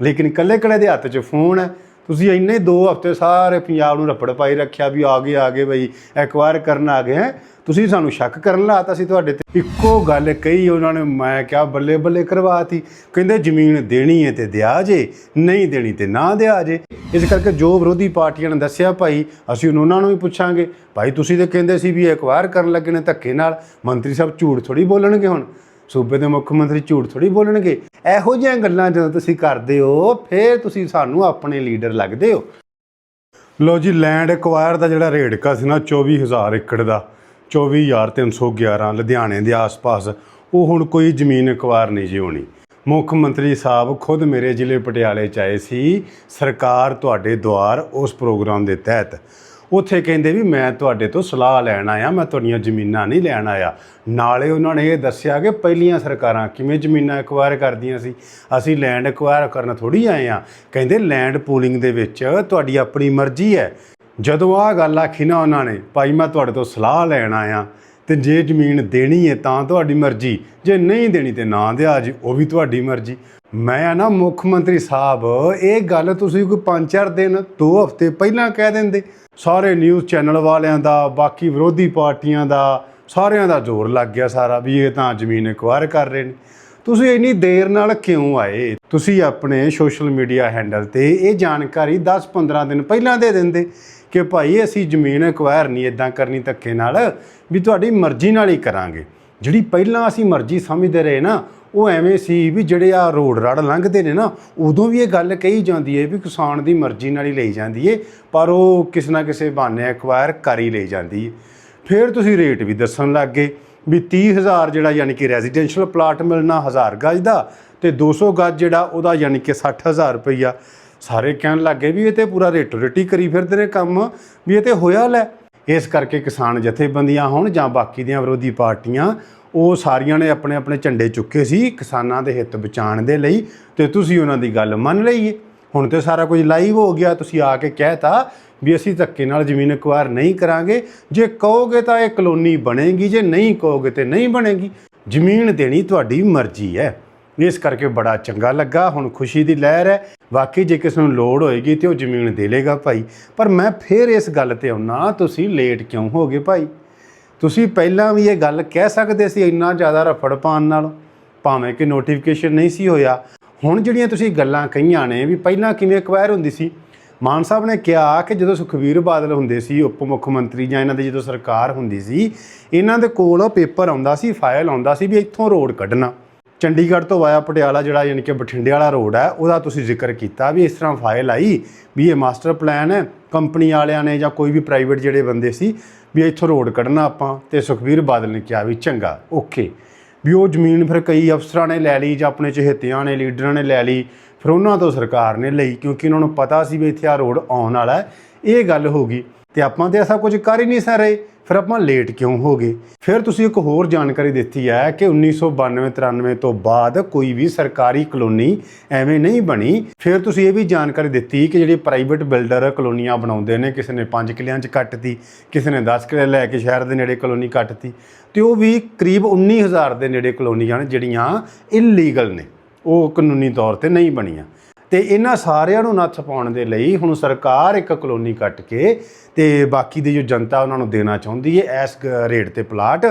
ਲੇਕਿਨ ਇਕੱਲੇ ਇਕੱਲੇ ਦੇ ਹੱਥ 'ਚ ਫੋਨ ਹੈ। ਤੁਸੀਂ ਇੰਨੇ ਦੋ ਹਫ਼ਤੇ ਸਾਰੇ ਪੰਜਾਬ ਨੂੰ ਰੱਪੜ ਪਾਈ ਰੱਖਿਆ ਵੀ ਆ ਗਏ ਆ ਗਏ ਬਈ ਐਕਵਾਇਰ ਕਰਨ ਆ ਗਏ ਹੈ। ਤੁਸੀਂ ਸਾਨੂੰ ਸ਼ੱਕ ਕਰਨ ਲਾਤਾ ਸੀ ਤੁਹਾਡੇ ਤੇ। ਇੱਕੋ ਗੱਲ ਕਹੀ ਉਹਨਾਂ ਨੇ, ਮੈਂ ਕਿਹਾ ਬੱਲੇ ਬੱਲੇ ਕਰਵਾਤੀ। ਕਹਿੰਦੇ ਜ਼ਮੀਨ ਦੇਣੀ ਹੈ ਤੇ ਦਿਆ ਜੇ, ਨਹੀਂ ਦੇਣੀ ਤੇ ਨਾ ਦਿਆ ਜੇ। ਇਸ ਕਰਕੇ ਜੋ ਵਿਰੋਧੀ ਪਾਰਟੀਆਂ ਨੇ ਦੱਸਿਆ ਭਾਈ, ਅਸੀਂ ਹੁਣ ਉਹਨਾਂ ਨੂੰ ਵੀ ਪੁੱਛਾਂਗੇ। ਭਾਈ, ਤੁਸੀਂ ਤੇ ਕਹਿੰਦੇ ਸੀ ਵੀ ਐਕਵਾਇਰ ਕਰਨ ਲੱਗੇ ਨੇ ਧੱਕੇ ਨਾਲ। ਮੰਤਰੀ ਸਾਹਿਬ ਝੂਠ ਥੋੜੀ ਬੋਲਣਗੇ ਹੁਣ। ਸੂਬੇ ਦੇ ਮੁੱਖ ਮੰਤਰੀ ਝੂਠ ਥੋੜੀ ਬੋਲਣਗੇ। ਇਹੋ ਜਿਹੀਆਂ ਗੱਲਾਂ ਜਦੋਂ ਤੁਸੀਂ ਕਰਦੇ ਹੋ, ਫਿਰ ਤੁਸੀਂ ਸਾਨੂੰ ਆਪਣੇ ਲੀਡਰ ਲੱਗਦੇ ਹੋ। ਲੋ ਜੀ, ਲੈਂਡ ਐਕਵਾਇਰ ਦਾ ਜਿਹੜਾ ਰੇੜਕਾ ਸੀ ਨਾ 24000 ਏਕੜ ਦਾ 24311 ਲੁਧਿਆਣੇ ਦੇ ਆਸ-ਪਾਸ, ਉਹ ਹੁਣ ਕੋਈ ਜ਼ਮੀਨ ਐਕਵਾਇਰ ਨਹੀਂ ਜੀ ਹੋਣੀ। ਮੁੱਖ ਮੰਤਰੀ ਸਾਹਿਬ ਖੁਦ ਮੇਰੇ ਜ਼ਿਲ੍ਹੇ ਪਟਿਆਲੇ ਚ ਆਏ ਸੀ, ਸਰਕਾਰ ਤੁਹਾਡੇ ਦੁਆਰ ਉਸ ਪ੍ਰੋਗਰਾਮ ਦੇ ਤਹਿਤ। ਉੱਥੇ ਕਹਿੰਦੇ ਵੀ ਮੈਂ ਤੁਹਾਡੇ ਤੋਂ ਸਲਾਹ ਲੈਣ ਆਇਆ, ਮੈਂ ਤੁਹਾਡੀਆਂ ਜ਼ਮੀਨਾਂ ਨਹੀਂ ਲੈਣ ਆਇਆ। ਨਾਲੇ ਉਹਨਾਂ ਨੇ ਇਹ ਦੱਸਿਆ ਕਿ ਪਹਿਲੀਆਂ ਸਰਕਾਰਾਂ ਕਿਵੇਂ ਜ਼ਮੀਨਾਂ ਐਕਵਾਇਰ ਕਰਦੀਆਂ ਸੀ। ਅਸੀਂ ਲੈਂਡ ਐਕਵਾਇਰ ਕਰਨ ਥੋੜੀ ਆਏ ਆ ਕਹਿੰਦੇ ਲੈਂਡ ਪੂਲਿੰਗ ਦੇ ਵਿੱਚ ਤੁਹਾਡੀ ਆਪਣੀ ਮਰਜ਼ੀ ਹੈ। ਜਦੋਂ ਆਹ ਗੱਲ ਆਖੀ ਨਾ ਉਹਨਾਂ ਨੇ, ਭਾਈ ਮੈਂ ਤੁਹਾਡੇ ਤੋਂ ਸਲਾਹ ਲੈਣ ਆਇਆ। ਤੇ ਜੇ ਜ਼ਮੀਨ ਦੇਣੀ ਹੈ ਤਾਂ ਤੁਹਾਡੀ ਮਰਜ਼ੀ, ਜੇ ਨਹੀਂ ਦੇਣੀ ਤੇ ਨਾ ਦਿਆ ਜੀ, ਉਹ ਵੀ ਤੁਹਾਡੀ ਮਰਜ਼ੀ। ਮੈਂ ਨਾ ਮੁੱਖ ਮੰਤਰੀ ਸਾਹਿਬ, ਇਹ ਗੱਲ ਤੁਸੀਂ ਕੋਈ 5-4 ਦਿਨ 2 ਹਫ਼ਤੇ ਪਹਿਲਾਂ ਕਹਿ ਦਿੰਦੇ। ਸਾਰੇ ਨਿਊਜ਼ ਚੈਨਲ ਵਾਲਿਆਂ ਦਾ, ਬਾਕੀ ਵਿਰੋਧੀ ਪਾਰਟੀਆਂ ਦਾ, ਸਾਰਿਆਂ ਦਾ ਜ਼ੋਰ ਲੱਗ ਗਿਆ ਸਾਰਾ ਵੀ ਇਹ ਤਾਂ ਜ਼ਮੀਨ ਐਕਵਾਇਰ ਕਰ ਰਹੇ ਨੇ। ਤੁਸੀਂ ਇੰਨੀ ਦੇਰ ਨਾਲ ਕਿਉਂ ਆਏ? ਤੁਸੀਂ ਆਪਣੇ ਸੋਸ਼ਲ ਮੀਡੀਆ ਹੈਂਡਲ ਤੇ ਇਹ ਜਾਣਕਾਰੀ 10-15 ਦਿਨ ਪਹਿਲਾਂ ਦੇ ਦਿੰਦੇ ਕਿ ਭਾਈ ਅਸੀਂ ਜ਼ਮੀਨ ਐਕਵਾਇਰ ਨਹੀਂ ਇਦਾਂ ਕਰਨੀ ਧੱਕੇ ਨਾਲ, ਵੀ ਤੁਹਾਡੀ ਮਰਜ਼ੀ ਨਾਲ ਹੀ ਕਰਾਂਗੇ। ਜਿਹੜੀ ਪਹਿਲਾਂ ਅਸੀਂ ਮਰਜ਼ੀ ਸਮਝਦੇ ਰਹੇ ਨਾ, ਉਹ ਐਵੇਂ ਸੀ ਵੀ ਜਿਹੜੇ ਆ ਰੋਡ ਰੜ ਲੰਘਦੇ ਨੇ ਨਾ, ਉਦੋਂ ਵੀ ਇਹ ਗੱਲ ਕਹੀ ਜਾਂਦੀ ਹੈ ਵੀ ਕਿਸਾਨ ਦੀ ਮਰਜ਼ੀ ਨਾਲ ਹੀ ਲਈ ਜਾਂਦੀ ਹੈ ਪਰ ਉਹ ਕਿਸੇ ਨਾ ਕਿਸੇ ਬਹਾਨੇ ਐਕਵਾਇਰ ਕਰ ਹੀ ਲਈ ਜਾਂਦੀ ਹੈ ਫਿਰ ਤੁਸੀਂ ਰੇਟ ਵੀ ਦੱਸਣ ਲੱਗ ਗਏ। ਵੀ 30000 ਜਿਹੜਾ ਯਾਨੀ ਕਿ ਰੈਜ਼ੀਡੈਂਸ਼ੀਅਲ ਪਲਾਟ ਮਿਲਣਾ 1000 ਗਜ ਦਾ ਤੇ 200 ਗਜ ਜਿਹੜਾ ਉਹਦਾ ਯਾਨੀ ਕਿ 60000 ਰੁਪਈਆ। ਸਾਰੇ ਕਹਿਣ ਲੱਗੇ ਵੀ ਇਹ ਤੇ ਪੂਰਾ ਰੇਟੋ ਰੇਟੀ ਕਰੀ ਫਿਰਦੇ ਨੇ ਕੰਮ, ਵੀ ਇਹ ਤੇ ਹੋਇਆ ਲੈ। ਇਸ ਕਰਕੇ ਕਿਸਾਨ ਜਥੇਬੰਦੀਆਂ ਹੋਣ ਜਾਂ ਬਾਕੀ ਦੀਆਂ ਵਿਰੋਧੀ ਪਾਰਟੀਆਂ, ਉਹ ਸਾਰੀਆਂ ਨੇ ਆਪਣੇ ਆਪਣੇ ਝੰਡੇ ਚੁੱਕੇ ਸੀ ਕਿਸਾਨਾਂ ਦੇ ਹਿੱਤ ਬਚਾਉਣ ਦੇ ਲਈ ਤੇ ਤੁਸੀਂ ਉਹਨਾਂ ਦੀ ਗੱਲ ਮੰਨ ਲਈਏ। ਹੁਣ ਤੇ ਸਾਰਾ ਕੁਝ ਲਾਈਵ ਹੋ ਗਿਆ, ਤੁਸੀਂ ਆ ਕੇ ਕਹਿਤਾ ਵੀ ਅਸੀਂ ਧੱਕੇ ਨਾਲ ਜ਼ਮੀਨ ਐਕਵਾਇਰ ਨਹੀਂ ਕਰਾਂਗੇ। ਜੇ ਕਹੋਗੇ ਤਾਂ ਇਹ ਕਲੋਨੀ ਬਣੇਗੀ, ਜੇ ਨਹੀਂ ਕਹੋਗੇ ਤੇ ਨਹੀਂ ਬਣੇਗੀ। ਜ਼ਮੀਨ ਦੇਣੀ ਤੁਹਾਡੀ ਮਰਜ਼ੀ ਹੈ। ਇਸ ਕਰਕੇ ਬੜਾ ਚੰਗਾ ਲੱਗਾ, ਹੁਣ ਖੁਸ਼ੀ ਦੀ ਲਹਿਰ ਹੈ। ਵਾਕਈ ਜੇ ਕਿਸੇ ਨੂੰ ਲੋੜ ਹੋਏਗੀ ਤੇ ਉਹ ਜ਼ਮੀਨ ਦੇ ਲੇਗਾ ਭਾਈ। ਪਰ ਮੈਂ ਫੇਰ ਇਸ ਗੱਲ ਤੇ ਆਉਣਾ ਤੁਸੀਂ ਲੇਟ ਕਿਉਂ ਹੋ ਗਏ ਭਾਈ? ਤੁਸੀਂ ਪਹਿਲਾਂ ਵੀ ਇਹ ਗੱਲ ਕਹਿ ਸਕਦੇ ਸੀ ਇੰਨਾ ਜ਼ਿਆਦਾ ਰਫੜ ਪਾਉਣ ਨਾਲ। ਭਾਵੇਂ ਕਿ ਨੋਟੀਫਿਕੇਸ਼ਨ ਨਹੀਂ ਸੀ ਹੋਇਆ। ਹੁਣ ਜਿਹੜੀਆਂ ਤੁਸੀਂ ਗੱਲਾਂ ਕਹੀਆਂ ਨੇ ਵੀ ਪਹਿਲਾਂ ਕਿਵੇਂ ਐਕਵਾਇਰ ਹੁੰਦੀ ਸੀ ਮਾਨ ਸਾਹਿਬ ਨੇ ਕਿਹਾ ਕਿ ਜਦੋਂ ਸੁਖਵੀਰ ਬਾਦਲ ਹੁੰਦੇ ਸੀ, ਉਪ ਮੁੱਖ ਮੰਤਰੀ ਜਾਂ ਇਹਨਾਂ ਦੀ ਜਦੋਂ ਸਰਕਾਰ ਹੁੰਦੀ ਸੀ, ਇਹਨਾਂ ਦੇ ਕੋਲ ਪੇਪਰ ਆਉਂਦਾ ਸੀ, ਫਾਈਲ ਆਉਂਦਾ ਸੀ ਵੀ ਇੱਥੋਂ ਰੋਡ ਕੱਢਣਾ। ਚੰਡੀਗੜ੍ਹ ਤੋਂ ਵਾਇਆ ਪਟਿਆਲਾ ਜਿਹੜਾ ਯਾਨੀ ਕਿ ਬਠਿੰਡੇ ਵਾਲਾ ਰੋਡ ਹੈ, ਉਹਦਾ ਤੁਸੀਂ ਜ਼ਿਕਰ ਕੀਤਾ ਵੀ ਇਸ ਤਰ੍ਹਾਂ ਫਾਈਲ ਆਈ ਵੀ ਇਹ ਮਾਸਟਰ ਪਲਾਨ ਹੈ ਕੰਪਨੀ ਵਾਲਿਆਂ ਨੇ ਜਾਂ ਕੋਈ ਵੀ ਪ੍ਰਾਈਵੇਟ ਜਿਹੜੇ ਬੰਦੇ ਸੀ ਵੀ ਇੱਥੋਂ ਰੋਡ ਕੱਢਣਾ ਆਪਾਂ, ਤੇ ਸੁਖਵੀਰ ਬਾਦਲ ਨੇ ਕਿਹਾ ਵੀ ਚੰਗਾ, ਓਕੇ। ਵੀ ਉਹ ਜ਼ਮੀਨ ਫਿਰ ਕਈ ਅਫਸਰਾਂ ਨੇ ਲੈ ਲਈ ਜਾਂ ਆਪਣੇ ਚਹੇਤਿਆਂ ਨੇ, ਲੀਡਰਾਂ ਨੇ ਲੈ ਲਈ, ਫਿਰ ਉਹਨਾਂ ਤੋਂ ਸਰਕਾਰ ਨੇ ਲਈ, ਕਿਉਂਕਿ ਉਹਨਾਂ ਨੂੰ ਪਤਾ ਸੀ ਵੀ ਇੱਥੇ ਆ ਰੋਡ ਆਉਣ ਵਾਲਾ ਇਹ ਗੱਲ ਹੋ ਗਈ ਤੇ ਆਪਾਂ ਤੇ ਐਸਾ ਕੁਝ ਕਰ ਹੀ ਨਹੀਂ ਸਾ ਰਹੇ। ਫਿਰ ਆਪਾਂ ਲੇਟ ਕਿਉਂ ਹੋ ਗਏ? ਫਿਰ ਤੁਸੀਂ ਇੱਕ ਹੋਰ ਜਾਣਕਾਰੀ ਦਿੱਤੀ ਹੈ ਕਿ 1992 93 ਤੋਂ ਬਾਅਦ ਕੋਈ ਵੀ ਸਰਕਾਰੀ ਕਲੋਨੀ ਐਵੇਂ ਨਹੀਂ ਬਣੀ। ਫਿਰ ਤੁਸੀਂ ਇਹ ਵੀ ਜਾਣਕਾਰੀ ਦਿੱਤੀ ਕਿ ਜਿਹੜੇ ਪ੍ਰਾਈਵੇਟ ਬਿਲਡਰ ਕਲੋਨੀਆਂ ਬਣਾਉਂਦੇ ਨੇ, ਕਿਸੇ ਨੇ 5 ਕਿਲਿਆਂ 'ਚ ਕੱਟਤੀ, ਕਿਸੇ ਨੇ 10 ਕਿੱਲੇ ਲੈ ਕੇ ਸ਼ਹਿਰ ਦੇ ਨੇੜੇ ਕਲੋਨੀ ਕੱਟਤੀ, ਤੇ ਉਹ ਵੀ ਕਰੀਬ 19000 ਦੇ ਨੇੜੇ ਕਲੋਨੀਆਂ ਨੇ ਜਿਹੜੀਆਂ ਇਲੀਗਲ ਨੇ। ਉਹ ਕਾਨੂੰਨੀ ਤੌਰ ਤੇ ਨਹੀਂ ਬਣੀਆਂ। ਤੇ ਇਹਨਾਂ ਸਾਰਿਆਂ ਨੂੰ ਨੱਥ ਪਾਉਣ ਦੇ ਲਈ ਹੁਣ ਸਰਕਾਰ ਇੱਕ ਕਲੋਨੀ ਕੱਟ ਕੇ ਤੇ ਬਾਕੀ ਦੀ ਜੋ ਜਨਤਾ ਉਹਨਾਂ ਨੂੰ ਦੇਣਾ ਚਾਹੁੰਦੀ ਹੈ ਇਸ ਗ- ਰੇਟ ਤੇ ਪਲਾਟ,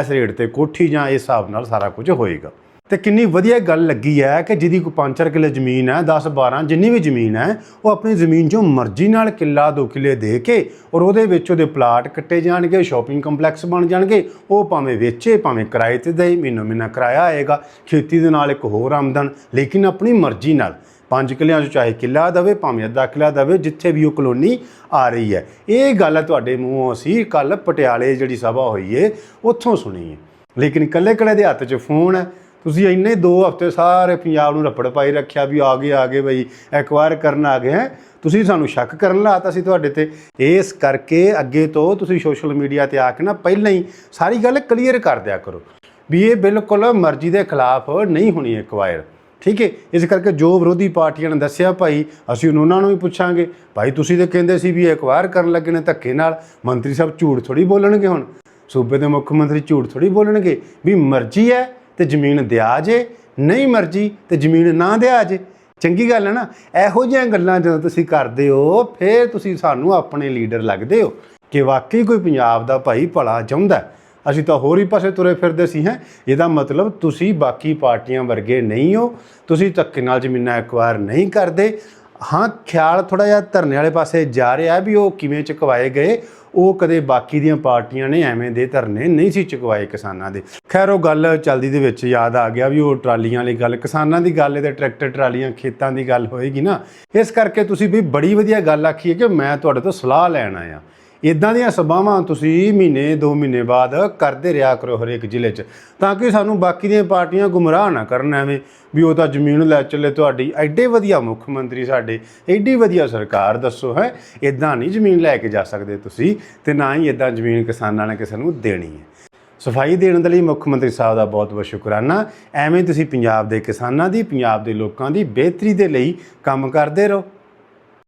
ਇਸ ਰੇਟ ਤੇ ਕੋਠੀ ਜਾਂ ਇਸ ਹਿਸਾਬ ਨਾਲ ਸਾਰਾ ਕੁਝ ਹੋਏਗਾ। ਤੇ ਕਿੰਨੀ ਵਧੀਆ ਗੱਲ ਲੱਗੀ ਹੈ ਕਿ ਜਿਹਦੀ ਕੋਈ 5-4 ਕਿੱਲੇ ਜ਼ਮੀਨ ਹੈ 10 12 ਜਿੰਨੀ ਵੀ ਜ਼ਮੀਨ ਹੈ, ਉਹ ਆਪਣੀ ਜ਼ਮੀਨ 'ਚੋਂ ਮਰਜ਼ੀ ਨਾਲ ਕਿੱਲਾ ਦੋ ਕਿੱਲੇ ਦੇ ਕੇ ਔਰ ਉਹਦੇ ਵਿੱਚ ਉਹਦੇ ਪਲਾਟ ਕੱਟੇ ਜਾਣਗੇ, ਸ਼ਾਪਿੰਗ ਕੰਪਲੈਕਸ ਬਣ ਜਾਣਗੇ, ਉਹ ਭਾਵੇਂ ਵੇਚੇ, ਭਾਵੇਂ ਕਿਰਾਏ ਤੇ ਦੇ ਮਹੀਨੋਂ ਮਹੀਨਾ ਕਿਰਾਇਆ ਆਏਗਾ, ਖੇਤੀ ਦੇ ਨਾਲ ਇੱਕ ਹੋਰ ਆਮਦਨ, ਲੇਕਿਨ ਆਪਣੀ ਮਰਜ਼ੀ ਨਾਲ ਪੰਜ ਕਿੱਲਿਆਂ 'ਚ ਚਾਹੇ ਕਿੱਲਾ ਦਵੇ, ਭਾਵੇਂ ਅੱਧਾ ਕਿੱਲਾ ਦਵੇ, ਜਿੱਥੇ ਵੀ ਉਹ ਕਲੋਨੀ ਆ ਰਹੀ ਹੈ। ਇਹ ਗੱਲ ਤੁਹਾਡੇ ਮੂੰਹੋਂ ਅਸੀਂ ਕੱਲ ਪਟਿਆਲੇ ਜਿਹੜੀ ਸਭਾ ਹੋਈ ਏ, ਉੱਥੋਂ ਸੁਣੀ ਹੈ ਲੇਕਿਨ ਇਕੱਲੇ ਇਕੱਲੇ ਦੇ ਹੱਥ 'ਚ ਫੋਨ ਹੈ। ਤੁਸੀਂ ਇੰਨੇ ਦੋ ਹਫ਼ਤੇ ਸਾਰੇ ਪੰਜਾਬ ਨੂੰ ਰੱਪੜ ਪਾਈ ਰੱਖਿਆ ਵੀ ਆ ਗਏ ਆ ਗਏ ਬਈ ਐਕਵਾਇਰ ਕਰਨ ਆ ਗਏ ਹੈ। ਤੁਸੀਂ ਸਾਨੂੰ ਸ਼ੱਕ ਕਰਨ ਲਾਤਾ ਸੀ ਤੁਹਾਡੇ ਤੇ। ਇਸ ਕਰਕੇ ਅੱਗੇ ਤੋਂ ਤੁਸੀਂ ਸੋਸ਼ਲ ਮੀਡੀਆ ਤੇ ਆ ਕੇ ਨਾ ਪਹਿਲਾਂ ਹੀ ਸਾਰੀ ਗੱਲ ਕਲੀਅਰ ਕਰ ਦਿਆ ਕਰੋ। ਵੀ ਇਹ ਬਿਲਕੁਲ ਮਰਜ਼ੀ ਦੇ ਖਿਲਾਫ ਨਹੀਂ ਹੋਣੀ ਐਕਵਾਇਰ ਠੀਕ ਹੈ, ਇਸ ਕਰਕੇ ਜੋ ਵਿਰੋਧੀ ਪਾਰਟੀਆਂ ਨੇ ਦੱਸਿਆ ਭਾਈ, ਅਸੀਂ ਹੁਣ ਉਹਨਾਂ ਨੂੰ ਵੀ ਪੁੱਛਾਂਗੇ। ਭਾਈ, ਤੁਸੀਂ ਤੇ ਕਹਿੰਦੇ ਸੀ ਵੀ ਐਕਵਾਇਰ ਕਰਨ ਲੱਗੇ ਨੇ ਧੱਕੇ ਨਾਲ, ਮੰਤਰੀ ਸਾਹਿਬ ਝੂਠ ਥੋੜੀ ਬੋਲਣਗੇ ਹੁਣ। ਸੂਬੇ ਦੇ ਮੁੱਖ ਮੰਤਰੀ ਝੂਠ ਥੋੜੀ ਬੋਲਣਗੇ ਵੀ ਮਰਜ਼ੀ ਹੈ ਤੇ ਜ਼ਮੀਨ ਦਿਆ ਜੇ, ਨਹੀਂ ਮਰਜ਼ੀ ਤੇ ਜ਼ਮੀਨ ਨਾ ਦਿਆ ਜੇ। ਚੰਗੀ ਗੱਲ ਹੈ ਨਾ, ਇਹੋ ਜਿਹੀਆਂ ਗੱਲਾਂ ਜਦੋਂ ਤੁਸੀਂ ਕਰਦੇ ਹੋ, ਫਿਰ ਤੁਸੀਂ ਸਾਨੂੰ ਆਪਣੇ ਲੀਡਰ ਲੱਗਦੇ ਹੋ ਕਿ ਵਾਕਈ ਕੋਈ ਪੰਜਾਬ ਦਾ ਭਾਈ ਭਲਾ ਚਾਹੁੰਦਾ ਅਸੀਂ ਤਾਂ ਹੋਰ ਹੀ ਪਾਸੇ ਤੁਰੇ ਫਿਰਦੇ ਸੀ ਹੈ। ਇਹਦਾ ਮਤਲਬ ਤੁਸੀਂ ਬਾਕੀ ਪਾਰਟੀਆਂ ਵਰਗੇ ਨਹੀਂ ਹੋ। ਤੁਸੀਂ ਧੱਕੇ ਨਾਲ ਜ਼ਮੀਨਾਂ ਐਕਵਾਇਰ ਨਹੀਂ ਕਰਦੇ। ਹਾਂ, ਖਿਆਲ ਥੋੜਾ ਜਿਹਾ ਧਰਨੇ ਵਾਲੇ ਪਾਸੇ ਜਾ ਰਿਹਾ ਵੀ ਉਹ ਕਿਵੇਂ ਚੁਕਵਾਏ ਗਏ। ਉਹ ਕਦੇ ਬਾਕੀ ਦੀਆਂ ਪਾਰਟੀਆਂ ਨੇ ਐਵੇਂ ਦੇ ਧਰਨੇ ਨਹੀਂ ਸੀ ਚੁਕਵਾਏ ਕਿਸਾਨਾਂ ਦੇ। ਖੈਰ, ਉਹ ਗੱਲ ਚੱਲਦੀ ਦੇ ਵਿੱਚ ਯਾਦ ਆ ਗਿਆ ਵੀ ਉਹ ਟਰਾਲੀਆਂ ਵਾਲੀ ਗੱਲ, ਕਿਸਾਨਾਂ ਦੀ ਗੱਲ ਹੈ ਤੇ ਟਰੈਕਟਰ ਟਰਾਲੀਆਂ ਖੇਤਾਂ ਦੀ ਗੱਲ ਹੋਏਗੀ ਨਾ। ਇਸ ਕਰਕੇ ਤੁਸੀਂ ਵੀ ਬੜੀ ਵਧੀਆ ਗੱਲ ਆਖੀ ਹੈ ਕਿ ਮੈਂ ਤੁਹਾਡੇ ਤੋਂ ਸਲਾਹ ਲੈਣ ਆਇਆ। ਇਦਾਂ ਦੀਆਂ ਸਭਾਵਾਂ ਤੁਸੀਂ ਮਹੀਨੇ 2 ਮਹੀਨੇ ਬਾਅਦ ਕਰਦੇ ਰਿਹਾ ਕਰੋ ਹਰੇਕ ਜ਼ਿਲ੍ਹੇ 'ਚ, ਤਾਂ ਕਿ ਸਾਨੂੰ ਬਾਕੀ ਦੀਆਂ ਪਾਰਟੀਆਂ ਗੁੰਮਰਾਹ ਨਾ ਕਰਨ ਐਵੇਂ ਵੀ ਉਹ ਤਾਂ ਜ਼ਮੀਨ ਲੈ ਚੱਲੇ ਤੁਹਾਡੀ। ਐਡੇ ਵਧੀਆ ਮੁੱਖ ਮੰਤਰੀ ਸਾਡੇ, ਐਡੀ ਵਧੀਆ ਸਰਕਾਰ ਦੱਸੋ ਹੈ ਇਦਾਂ ਨਹੀਂ ਜ਼ਮੀਨ ਲੈ ਕੇ ਜਾ ਸਕਦੇ ਤੁਸੀਂ ਤੇ ਨਾ ਹੀ ਇਦਾਂ ਜ਼ਮੀਨ ਕਿਸਾਨਾਂ ਨੇ ਕਿਸੇ ਨੂੰ ਦੇਣੀ ਹੈ। ਸਫ਼ਾਈ ਦੇਣ ਦੇ ਲਈ ਮੁੱਖ ਮੰਤਰੀ ਸਾਹਿਬ ਦਾ ਬਹੁਤ-ਬਹੁਤ ਸ਼ੁਕਰਾਨਾ। ਐਵੇਂ ਤੁਸੀਂ ਪੰਜਾਬ ਦੇ ਕਿਸਾਨਾਂ ਦੀ, ਪੰਜਾਬ ਦੇ ਲੋਕਾਂ ਦੀ ਬਿਹਤਰੀ ਦੇ ਲਈ ਕੰਮ ਕਰਦੇ ਰਹੋ।